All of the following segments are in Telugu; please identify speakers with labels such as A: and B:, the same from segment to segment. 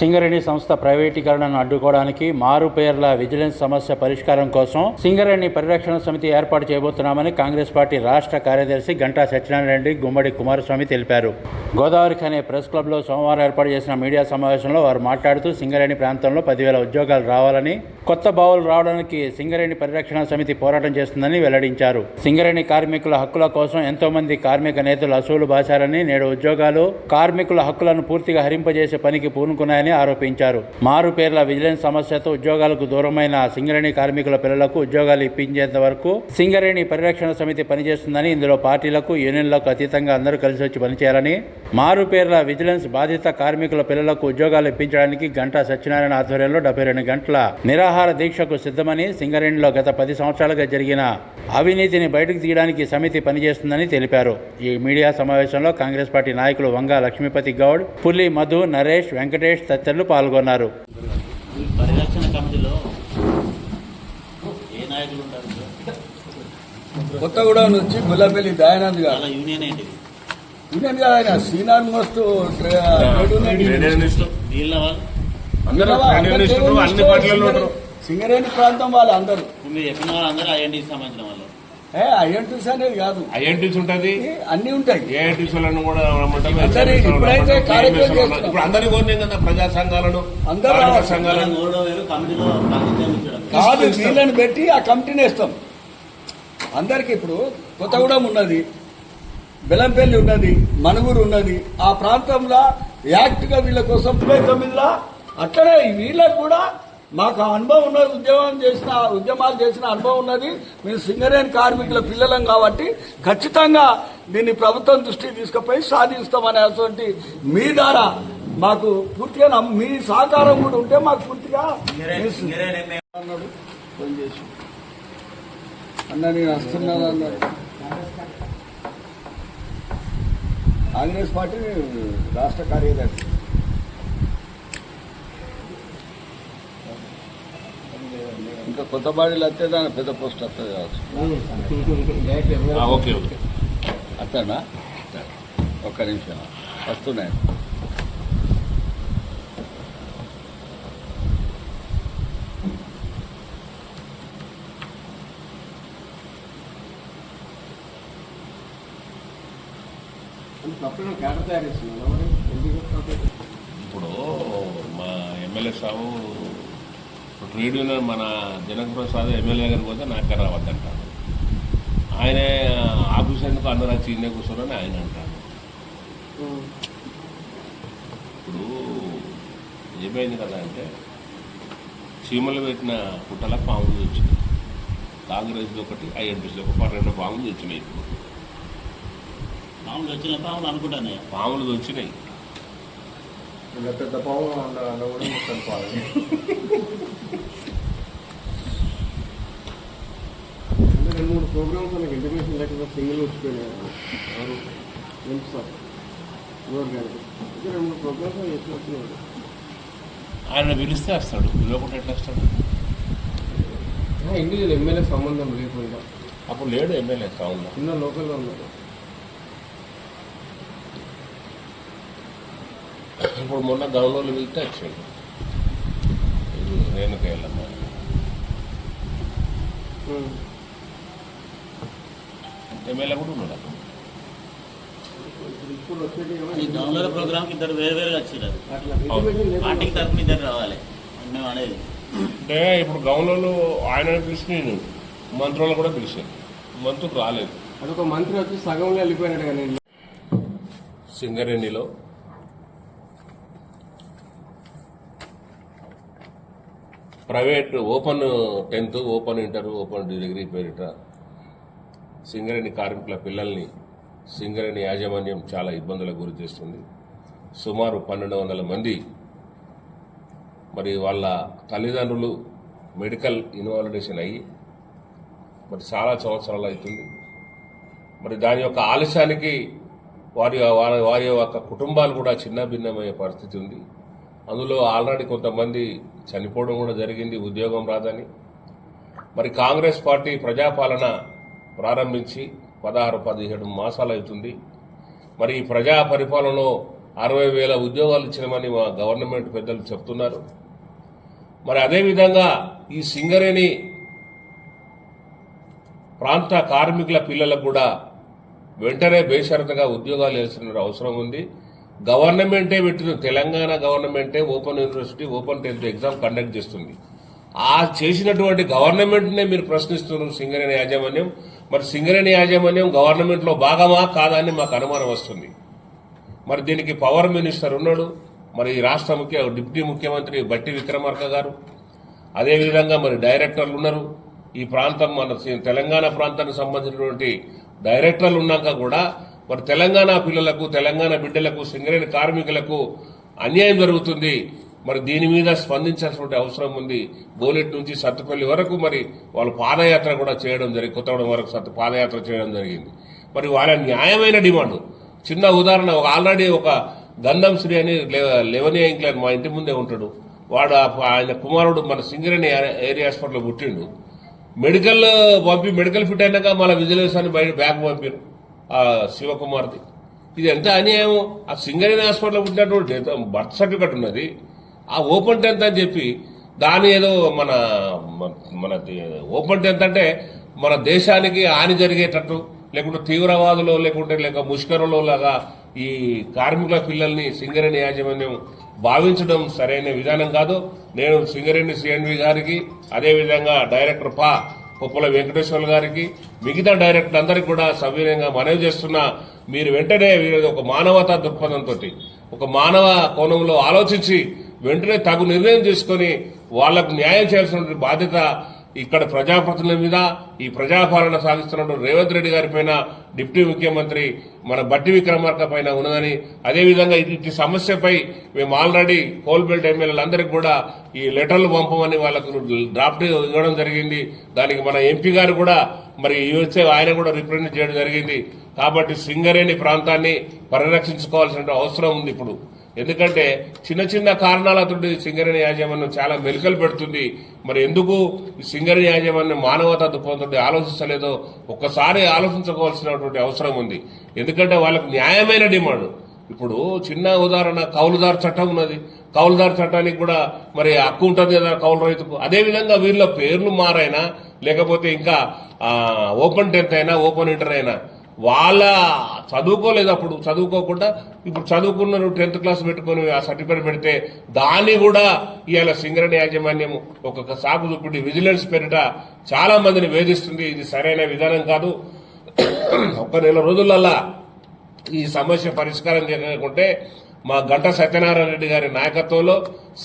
A: సింగరేణి సంస్థ ప్రైవేటీకరణను అడ్డుకోవడానికి మారు పేర్ల విజిలెన్స్ సమస్య పరిష్కారం కోసం సింగరేణి పరిరక్షణ సమితి ఏర్పాటు చేయబోతున్నామని కాంగ్రెస్ పార్టీ రాష్ట్ర కార్యదర్శి గంటా సత్యనారాయణ రెడ్డి గుమ్మడి కుమారస్వామి తెలిపారు. గోదావరి ఖనే ప్రెస్ క్లబ్లో సోమవారం ఏర్పాటు చేసిన మీడియా సమావేశంలో వారు మాట్లాడుతూ సింగరేణి ప్రాంతంలో పదివేల ఉద్యోగాలు రావాలని కొత్త బావులు రావడానికి సింగరేణి పరిరక్షణ సమితి పోరాటం చేస్తుందని వెల్లడించారు. సింగరేణి కార్మికుల హక్కుల కోసం ఎంతో మంది కార్మిక నేతలు అసూలు బాశారని నేడు ఉద్యోగాలు కార్మికుల హక్కులను పూర్తిగా హరింపజేసే పనికి పూనుకున్నాయని ఆరోపించారు. మారు పేర్ల విజిలెన్స్ సమస్యతో ఉద్యోగాలకు దూరమైన సింగరేణి కార్మికుల పిల్లలకు ఉద్యోగాలు ఇప్పించేంత వరకు సింగరేణి పరిరక్షణ సమితి పనిచేస్తుందని ఇందులో పార్టీలకు యూనియన్లకు అతీతంగా అందరూ కలిసి వచ్చి పనిచేయాలని మారు పేర్ల విజిలెన్స్ బాధిత కార్మికుల పిల్లలకు ఉద్యోగాలు ఇప్పించడానికి గంటా సత్యనారాయణ ఆధ్వర్యంలో డెబ్బై రెండు గంటల నిరాహార దీక్షకు సిద్ధమని సింగరేణిలో గత పది సంవత్సరాలుగా జరిగిన అవినీతిని బయటకు తీయడానికి సమితి పనిచేస్తుందని తెలిపారు. ఈ మీడియా సమావేశంలో కాంగ్రెస్ పార్టీ నాయకులు వంగ లక్ష్మీపతి గౌడ్ పుల్లి మధు నరేష్ వెంకటేష్ తదితరులు పాల్గొన్నారు.
B: పరిరక్షణ కమిటీలో ఏ నాయకులు ఉంటారు
C: కొత్తగూడెం నుంచి ముల్లపల్లి దయానంద్ గారు.
B: యూనియన్ ఏంటిది
C: యూనియన్ ఆయన
D: ఉంటారు.
C: సింగరేణి ప్రాంతం వాళ్ళు అందరూ
B: మీరు చెప్పిన వాళ్ళు అందరూ సంబంధించిన వాళ్ళు.
C: ఐఎన్టీస్ అనేది కాదు.
D: ఐఎన్టీస్ ఉంటది.
C: ఏ, అన్ని ఉంటాయి.
D: ఏఐటీస్ కూడా రమ్మంటారు. ఇప్పుడు అందరినీ కోరినాం కదా ప్రజా సంఘాలను
C: అందరూ.
D: సంఘాలను.
C: కాదు. వీళ్ళని పెట్టి ఆ కమిటీని ఇస్తాం అందరికి ఇప్పుడు కొత్తగూడెం ఉన్నది బెలంపల్లి ఉన్నది మనుగురు ఉన్నది. ఆ ప్రాంతంలో యాక్ట్గా వీళ్ళ కోసం తొమ్మిదిలో అట్లనే వీళ్ళకు కూడా మాకు అనుభవం ఉన్నది ఉద్యోగం చేసిన ఉద్యమాలు చేసిన అనుభవం ఉన్నది. మేము సింగరేణి కార్మికుల పిల్లలం కాబట్టి ఖచ్చితంగా దీన్ని ప్రభుత్వం దృష్టికి తీసుకుపోయి సాధిస్తామనే అటువంటి మీ ద్వారా మాకు పూర్తిగా మీ సహకారం కూడా ఉంటే మాకు పూర్తిగా అన్నాడు ఫోన్ చేసి. అన్న నేను వస్తున్నాను అన్నాడు కాంగ్రెస్ పార్టీ రాష్ట్ర కార్యదర్శి. కొత్త బాడీలు వస్తే దాని పెద్ద పోస్ట్ వస్తుంది కావచ్చు.
D: Okay okay.
C: అత్తనా? ఒక్క నిమిషం. వస్తున్నాయి.
D: ఇప్పుడు మా ఎమ్మెల్యే సాబు ట్రేడ్ యూనియన్ మన జనక్ ప్రసాద్ ఎమ్మెల్యే గారికి పోతే నాకు రావద్దంట ఆయన ఆఫీస్ ఎందుకు అందరూ వచ్చి ఇన్నే కూర్చోరని ఆయన అంటాడు ఇప్పుడు ఏమైంది కదా అంటే చీమలు పెట్టిన పుట్టల పాములు వచ్చినాయి కాంగ్రెస్ ఒకటి ఐఎన్టీసీ ఒక పన్నెండు పాములు వచ్చినాయి ఇప్పుడు.
B: మామూలు వచ్చిన పాములు అనుకుంటానే.
D: పాములు వచ్చినాయి
E: పెద్ద పాము అన్న అన్న కూడా రెండు మూడు ప్రోగ్రామ్స్ మనకి ఇంటిమేషన్ లేకుండా సింగిల్ వచ్చిపోయినాయి తెలుసు సార్ ఎవరు గారు అయితే రెండు మూడు ప్రోగ్రామ్స్ చేసి వచ్చినాడు
D: ఆయన పిలిస్తే వస్తాడు పిలవకుండా ఎట్లా వస్తాడు
E: ఇండియన్ ఎమ్మెల్యే సంబంధం లేకుండా
D: అప్పుడు లేడు ఎమ్మెల్యే టౌన్లో
E: చిన్న లోకల్లో ఉన్నారు
D: ఇప్పుడు మొన్న గవర్నర్లు పిలిస్తే వచ్చాడు రేణుక ఎమ్మెల్యే కూడా ఉన్నాడు? అక్కడ
B: ఈ ప్రోగ్రామ్కి ఇద్దరు వేరు వేరుగా
E: ఇంటిమేషన్
B: పార్టీకి తరఫున ఇద్దరు రావాలి. మేము అనేది.
D: అంటే ఇప్పుడు గవర్నర్లు ఆయన పిలిచి నేను మంత్రులను కూడా పిలిచాను మంత్రులు రాలేదు.
E: అదొక మంత్రి వచ్చి సగంలో వెళ్ళిపోయినాడు కానీ
D: సింగరేణిలో private open tenth open inter open degree పేరిట సింగరేణి కార్మికుల పిల్లల్ని సింగరేణి యాజమాన్యం చాలా ఇబ్బందులకు గురి చేస్తుంది. సుమారు పన్నెండు వందల మంది మరి వాళ్ళ తల్లిదండ్రులు మెడికల్ ఇన్వాలిడేషన్ అయ్యి మరి చాలా సంవత్సరాలు అవుతుంది. మరి దాని యొక్క ఆలస్యానికి వారి వారి వారి యొక్క కుటుంబాలు కూడా చిన్న భిన్నమయ్యే పరిస్థితి ఉంది. అందులో ఆల్రెడీ కొంతమంది చనిపోవడం కూడా జరిగింది ఉద్యోగం రాదని. మరి కాంగ్రెస్ పార్టీ ప్రజాపాలన ప్రారంభించి పదహారు పదిహేడు మాసాలు అవుతుంది. మరి ఈ ప్రజా పరిపాలనలో అరవై వేల ఉద్యోగాలు ఇచ్చినామని మా గవర్నమెంట్ పెద్దలు చెప్తున్నారు. మరి అదేవిధంగా ఈ సింగరేణి ప్రాంత కార్మికుల పిల్లలకు కూడా వెంటనే బేషరతగా ఉద్యోగాలు వేసిన అవసరం ఉంది. గవర్నమెంటే పెట్టింది. తెలంగాణ గవర్నమెంటే open university open tenth exam conduct చేస్తుంది. ఆ చేసినటువంటి గవర్నమెంట్నే మీరు ప్రశ్నిస్తున్నారు సింగరేణి యాజమాన్యం. మరి సింగరేణి యాజమాన్యం గవర్నమెంట్లో భాగమా కాదా అని మాకు అనుమానం వస్తుంది. మరి దీనికి పవర్ మినిస్టర్ ఉన్నాడు. మరి ఈ రాష్ట్ర ముఖ్య డిప్యూటీ ముఖ్యమంత్రి బట్టి విక్రమార్క గారు. అదేవిధంగా మరి డైరెక్టర్లు ఉన్నారు. ఈ ప్రాంతం మన తెలంగాణ ప్రాంతానికి సంబంధించినటువంటి డైరెక్టర్లు ఉన్నాక కూడా మరి తెలంగాణ పిల్లలకు తెలంగాణ బిడ్డలకు సింగరేణి కార్మికులకు అన్యాయం జరుగుతుంది. మరి దీని మీద స్పందించాల్సిన అవసరం ఉంది. బోలెట్ నుంచి సత్తుపల్లి వరకు మరి వాళ్ళు పాదయాత్ర కూడా చేయడం జరిగింది. కొత్తగూడెం వరకు సత్తు పాదయాత్ర చేయడం జరిగింది. మరి వాళ్ళ న్యాయమైన డిమాండ్. చిన్న ఉదాహరణ ఒక ఆల్రెడీ ఒక గంధం శ్రీ అని లె- లెవెనియా ఇంక్లైన్ మా ఇంటి ముందే ఉంటాడు. వాడు ఆ- ఆయన కుమారుడు మన సింగరేణి ఏరియా హాస్పిటల్లో పుట్టిండు. మెడికల్ పంపి మెడికల్ ఫిట్ అయినాక మళ్ళీ విజిలెన్స్ అని బయట బ్యాగ్ పంపారు. ఆ శివకుమార్ది ఇది ఎంత అన్యాయం ఆ సింగరేణి హాస్పిటల్లో పుట్టినటువంటి బర్త్ సర్టిఫికెట్ ఉన్నది. ఆ ఓపెన్ టెన్త్ అని చెప్పి దాని ఏదో మన మన- ఓపెన్ టెన్త్ అంటే మన దేశానికి హాని జరిగేటట్టు లేకుంటే తీవ్రవాదులు లేకుంటే లేక ముష్కరులు లాగా ఈ కార్మికుల పిల్లల్ని సింగరేణి యాజమాన్యం భావించడం సరైన విధానం కాదు. నేను సింగరేణి సిఎన్వి గారికి అదేవిధంగా డైరెక్టర్ పా ఉప్పల వెంకటేశ్వర గారికి మిగతా డైరెక్టర్ అందరికి కూడా సవినయంగా మనవి చేస్తున్నా. మీరు వెంటనే వీరి ఒక మానవతా దృక్పథంతో ఒక మానవ కోణంలో ఆలోచించి వెంటనే తగు నిర్ణయం తీసుకొని వాళ్ళకు న్యాయం చేయాల్సిన బాధ్యత ఇక్కడ ప్రజాప్రతినిధుల మీద ఈ ప్రజాపాలన సాగిస్తున్న రేవంత్ రెడ్డి గారి పైన డిప్యూటీ ముఖ్యమంత్రి మన బట్టి విక్రమార్క పైన ఉన్నదని అదేవిధంగా ఇది సమస్యపై మేము ఆల్రెడీ కోల్బెల్ట్ ఎమ్మెల్యేలందరికీ కూడా ఈ లెటర్లు పంపమని వాళ్ళకు డ్రాఫ్ట్ ఇవ్వడం జరిగింది. దానికి మన ఎంపీ గారు కూడా మరి వచ్చే ఆయన కూడా రిప్రజెంట్ చేయడం జరిగింది. కాబట్టి సింగరేణి ప్రాంతాన్ని పరిరక్షించుకోవాల్సిన అవసరం ఉంది ఇప్పుడు. ఎందుకంటే చిన్న చిన్న కారణాలతో సింగరేణి యాజమాన్యం చాలా మెలికలు పెడుతుంది. మరి ఎందుకు ఈ సింగరేణి యాజమాన్యం మానవతా దృక్పథంతో ఆలోచించలేదో ఒక్కసారి ఆలోచించుకోవాల్సినటువంటి అవసరం ఉంది. ఎందుకంటే వాళ్ళకు న్యాయమైన డిమాండ్. ఇప్పుడు చిన్న ఉదాహరణ కౌలుదారు చట్టం ఉన్నది. కౌలుదారు చట్టానికి కూడా మరి హక్కు ఉంటుంది కదా కౌలు రైతుకు. అదేవిధంగా వీళ్ళ పేర్లు మారైనా లేకపోతే ఇంకా ఓపెన్ టెన్త్ అయినా ఓపెన్ ఇంటర్ అయినా వాళ్ళ చదువుకోలేదు అప్పుడు చదువుకోకుండా ఇప్పుడు చదువుకున్నారు టెన్త్ క్లాస్ పెట్టుకొని ఆ సర్టిఫికేట్ పెడితే దాన్ని కూడా ఇవాళ సింగరేణి యాజమాన్యం ఒక్కొక్క సాకు చూపుడి విజిలెన్స్ పేరిట చాలా మందిని వేధిస్తుంది. ఇది సరైన విధానం కాదు. ఒక్క నెల రోజులల్లా ఈ సమస్య పరిష్కారం చేయకుంటే మా గంట సత్యనారాయణ రెడ్డి గారి నాయకత్వంలో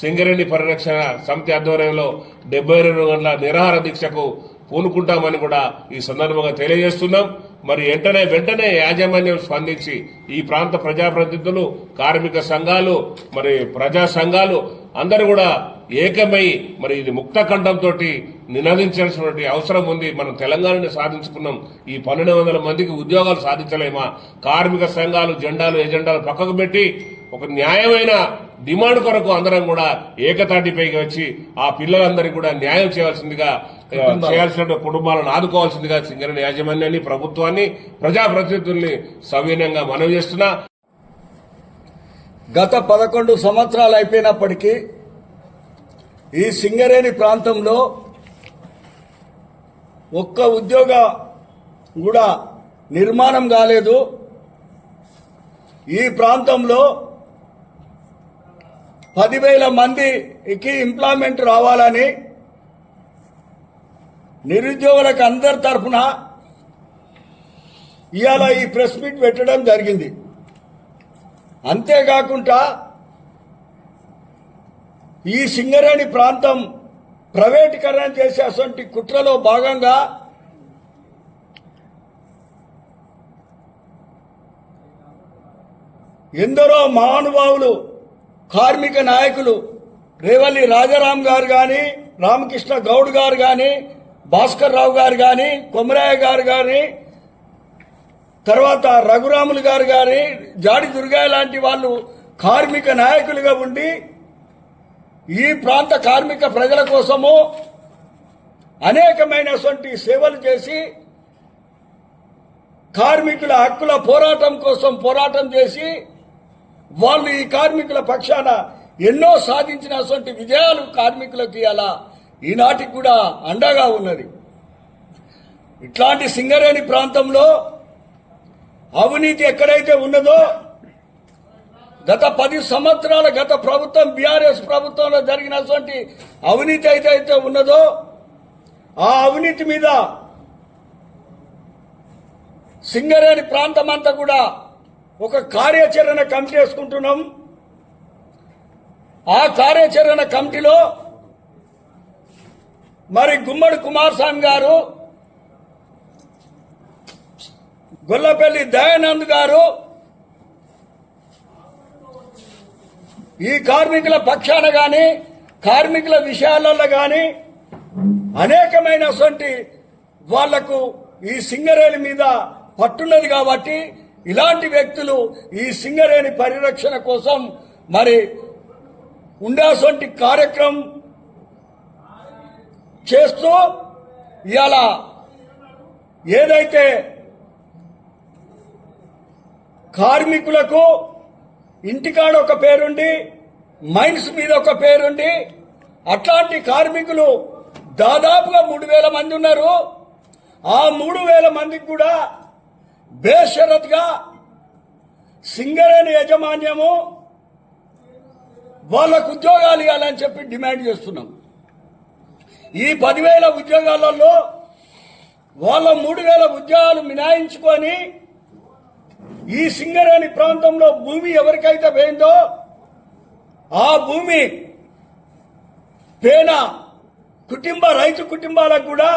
D: సింగరేణి పరిరక్షణ సమితి ఆధ్వర్యంలో డెబ్బై రెండు గంటల నిరాహార దీక్షకు పూనుకుంటామని కూడా ఈ సందర్భంగా తెలియజేస్తున్నాం. మరి వెంటనే వెంటనే యాజమాన్యం స్పందించి ఈ ప్రాంత ప్రజాప్రతినిధులు కార్మిక సంఘాలు మరి ప్రజా సంఘాలు అందరూ కూడా ఏకమై మరి ఇది ముక్త ఖండంతో నినదించాల్సినటువంటి అవసరం ఉంది. మనం తెలంగాణని సాధించుకున్నాం. ఈ పన్నెండు వందల మందికి ఉద్యోగాలు సాధించలేమా? కార్మిక సంఘాలు జెండాలు ఎజెండాలు పక్కకు పెట్టి ఒక న్యాయమైన డిమాండ్ కొరకు అందరం కూడా ఏకతాటిపైకి వచ్చి ఆ పిల్లలందరికీ కూడా న్యాయం చేయాల్సిందిగా చేయాల్సిన కుటుంబాలను ఆదుకోవాల్సిందిగా సింగరేణి యాజమాన్యాన్ని ప్రభుత్వాన్ని ప్రజాప్రతినిధుల్ని సవినయంగా మనవి చేస్తున్నా.
C: గత పదకొండు సంవత్సరాలు అయిపోయినప్పటికీ ఈ సింగరేణి ప్రాంతంలో ఒక్క ఉద్యోగ కూడా నిర్మాణం కాలేదు. ఈ ప్రాంతంలో పదివేల మందికి ఎంప్లాయ్మెంట్ రావాలని నిరుద్యోగులకు అందరి తరఫున ఇవాళ ఈ ప్రెస్ మీట్ పెట్టడం జరిగింది. అంతేకాకుండా ఈ సింగరేణి ప్రాంతం ప్రైవేటీకరణ చేసేటువంటి కుట్రలో భాగంగా ఎందరో మహానుభావులు కార్మిక నాయకులు రేవల్లి రాజారాం గారు కానీ రామకృష్ణ గౌడ్ గారు కానీ భాస్కర్ రావు గారు కానీ కొమరాయ గారు కానీ తర్వాత రఘురాములు గారు కానీ జాడి దుర్గాయ లాంటి వాళ్ళు కార్మిక నాయకులుగా ఉండి ఈ ప్రాంత కార్మిక ప్రజల కోసము అనేకమైనటువంటి సేవలు చేసి కార్మికుల హక్కుల పోరాటం కోసం పోరాటం చేసి వాళ్ళు ఈ కార్మికుల పక్షాన ఎన్నో సాధించినటువంటి విజయాలు కార్మికులకు ఇలా ఈనాటికి కూడా అండగా ఉన్నది. ఇట్లాంటి సింగరేణి ప్రాంతంలో అవినీతి ఎక్కడైతే ఉన్నదో గత పది సంవత్సరాల గత ప్రభుత్వం బీఆర్ఎస్ ప్రభుత్వంలో జరిగినటువంటి అవినీతి అయితే అయితే ఉన్నదో ఆ అవినీతి మీద సింగరేణి ప్రాంతం అంతా కూడా ఒక కార్యాచరణ కమిటీ వేసుకుంటున్నాం. ఆ కార్యాచరణ కమిటీలో మరి గుమ్మడి కుమారస్వామి గారు గొల్లపల్లి దయానంద్ గారు ఈ కార్మికుల పక్షాన గాని కార్మికుల విషయాలలో గాని అనేకమైనటువంటి వాళ్ళకు ఈ సింగరేణి మీద పట్టున్నది కాబట్టి ఇలాంటి వ్యక్తులు ఈ సింగరేణి పరిరక్షణ కోసం మరి ఉండాల్సిన కార్యక్రమం చేస్తూ ఇవాళ ఏదైతే కార్మికులకు ఇంటికాడ ఒక పేరుండి మైన్స్ మీద ఒక పేరుండి అట్లాంటి కార్మికులు దాదాపుగా మూడు వేల మంది ఉన్నారు. ఆ మూడు వేల మందికి కూడా బేషరత్గా సింగరేణి యాజమాన్యము వాళ్ళకు ఉద్యోగాలు ఇవ్వాలని చెప్పి డిమాండ్ చేస్తున్నాం. ఈ పదివేల ఉద్యోగాలలో వాళ్ళ మూడు వేల ఉద్యోగాలు మినాయించుకొని ఈ సింగరేణి ప్రాంతంలో భూమి ఎవరికైతే పోయిందో ఆ భూమి పేన కుటుంబ రైతు కుటుంబాలకు కూడా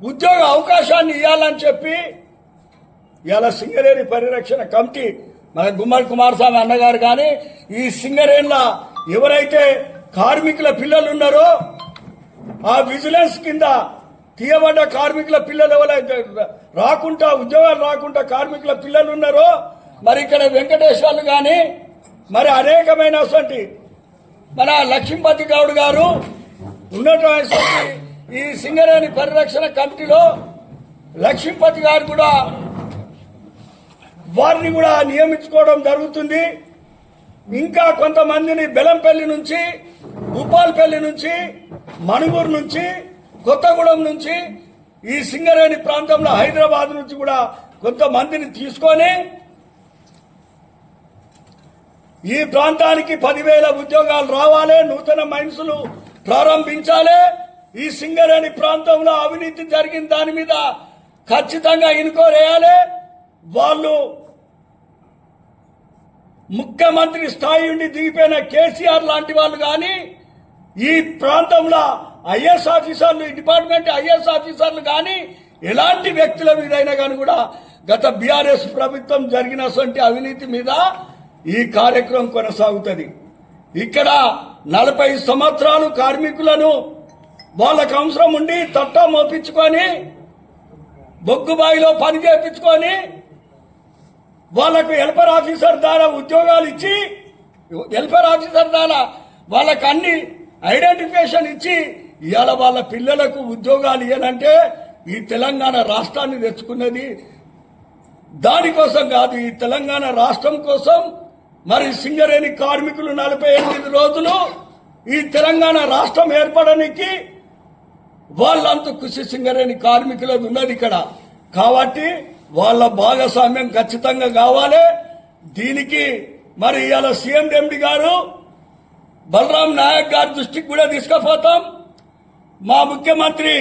C: ఉద్యోగ అవకాశాన్ని ఇవ్వాలని చెప్పి ఇలా సింగరేణి పరిరక్షణ కమిటీ మన గుమ్మడి కుమారస్వామి అన్నగారు కానీ ఈ సింగరేణిల ఎవరైతే కార్మికుల పిల్లలు ఉన్నారో ఆ విజిలెన్స్ కింద తీయబడ్డ కార్మికుల పిల్లలు ఎవరైతే రాకుండా ఉద్యోగాలు రాకుండా కార్మికుల పిల్లలు ఉన్నారో మరి ఇక్కడ వెంకటేశ్వర్లు కానీ మరి అనేకమైన మన లక్ష్మీపతి గౌడ్ గారు ఉన్నటువంటి ఈ సింగరేణి పరిరక్షణ కమిటీలో లక్ష్మీపతి గారు కూడా వారిని కూడా నియమించుకోవడం జరుగుతుంది. ఇంకా కొంతమందిని బెలంపల్లి నుంచి భూపాల్పల్లి నుంచి మణుగూరు నుంచి కొత్తగూడెం నుంచి ఈ సింగరేణి ప్రాంతంలో హైదరాబాద్ నుంచి కూడా కొంతమందిని తీసుకొని ఈ ప్రాంతానికి పదివేల ఉద్యోగాలు రావాలి నూతన మైన్సులు ప్రారంభించాలి. ఈ సింగరేణి ప్రాంతంలో అవినీతి జరిగిన దాని మీద ఖచ్చితంగా ఇనుకోరేయాలి వాళ్ళు ముఖ్యమంత్రి స్థాయి నుండి దిగిపోయిన కేసీఆర్ లాంటి వాళ్ళు కానీ ఈ ప్రాంతంలో ఐఎస్ ఆఫీసర్లు ఈ డిపార్ట్మెంట్ ఐఏఎస్ ఆఫీసర్లు కానీ ఎలాంటి వ్యక్తుల మీదైనా కానీ కూడా గత బీఆర్ఎస్ ప్రభుత్వం జరిగినటువంటి అవినీతి మీద ఈ కార్యక్రమం కొనసాగుతుంది. ఇక్కడ నలభై సంవత్సరాలు కార్మికులను వాళ్ళకు అవసరం ఉండి తట్ట మోపించుకొని బొగ్గుబాయిలో పని చేపించుకొని వాళ్ళకు హెల్పర్ ఆఫీసర్ ద్వారా ఉద్యోగాలు ఇచ్చి హెల్పర్ ఆఫీసర్ ద్వారా వాళ్ళకు అన్ని ఐడెంటిఫికేషన్ ఇచ్చి ఇవాళ వాళ్ళ పిల్లలకు ఉద్యోగాలు ఇవ్వాలంటే ఈ తెలంగాణ రాష్ట్రాన్ని తెచ్చుకున్నది. దానికోసం కాదు ఈ తెలంగాణ రాష్ట్రం కోసం మరి సింగరేణి కార్మికులు నలభై ఎనిమిది రోజులు ఈ తెలంగాణ రాష్ట్రం ఏర్పడడానికి వాళ్ళంతా కృషి సింగరేణి కార్మికులది ఉన్నది ఇక్కడ. కాబట్టి వాళ్ళ భాగస్వామ్యం ఖచ్చితంగా కావాలి. దీనికి మరి ఇవాళ సీఎం ఎండి గారు బలరాం నాయక్ గారి దృష్టికి కూడా తీసుకుపోతాం. మా ముఖ్యమంత్రి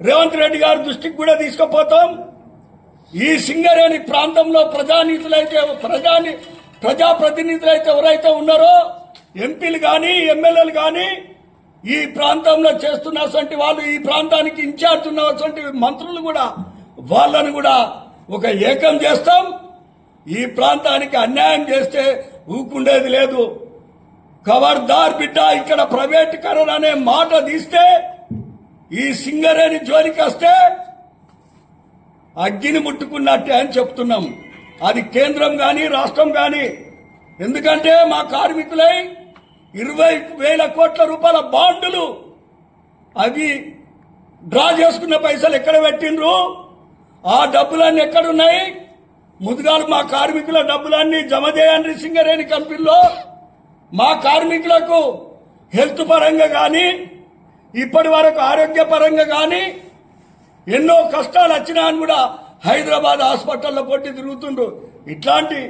C: రేవంత్ రెడ్డి గారి దృష్టికి కూడా తీసుకుపోతాం. ఈ సింగరేణి ప్రాంతంలో ప్రజానీతులైతే ప్రజాని ప్రజాప్రతినిధులైతే ఎవరైతే ఉన్నారో ఎంపీలు కానీ ఎమ్మెల్యేలు కానీ ఈ ప్రాంతంలో చేస్తున్నటువంటి వాళ్ళు ఈ ప్రాంతానికి ఇన్ఛార్జ్ ఉన్నటువంటి మంత్రులు కూడా వాళ్ళను కూడా ఒక ఏకం చేస్తాం. ఈ ప్రాంతానికి అన్యాయం చేస్తే ఊకుండేది లేదు. ఖబర్దార్ బిడ్డ ఇక్కడ ప్రైవేటీకరణ అనే మాట తీస్తే ఈ సింగరేణి జోలికి వస్తే అగ్గిని ముట్టుకున్నట్టే అని చెప్తున్నాం. అది కేంద్రం కానీ రాష్ట్రం కానీ ఎందుకంటే మా కార్మికులై ఇరవై వేల కోట్ల రూపాయల బాండులు అవి డ్రా చేసుకున్న పైసలు ఎక్కడ పెట్టిండ్రు? ఆ డబ్బులన్నీ ఎక్కడున్నాయి? ముదుగాలు మా కార్మికుల డబ్బులన్నీ జమ చేయండి సింగరేణి కంపెనీలో. మా కార్మికులకు హెల్త్ పరంగా కానీ ఇప్పటి వరకు ఆరోగ్య పరంగా కానీ ఎన్నో కష్టాలు వచ్చినా అని కూడా హైదరాబాద్ హాస్పిటల్లో పొట్టి తిరుగుతుండ్రు. ఇట్లాంటి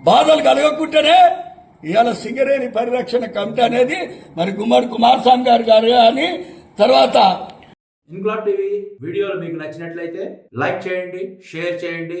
C: బాధలు కలగకుంటేనే ఇవాళ సింగరేణి పరిరక్షణ కమిటీ అనేది మరి గుమ్మడి కుమారస్వామి గారు గారు అని తర్వాత
F: ఇంగ్లాడ్ టీవీ వీడియోలు మీకు నచ్చినట్లయితే లైక్ చేయండి షేర్ చేయండి.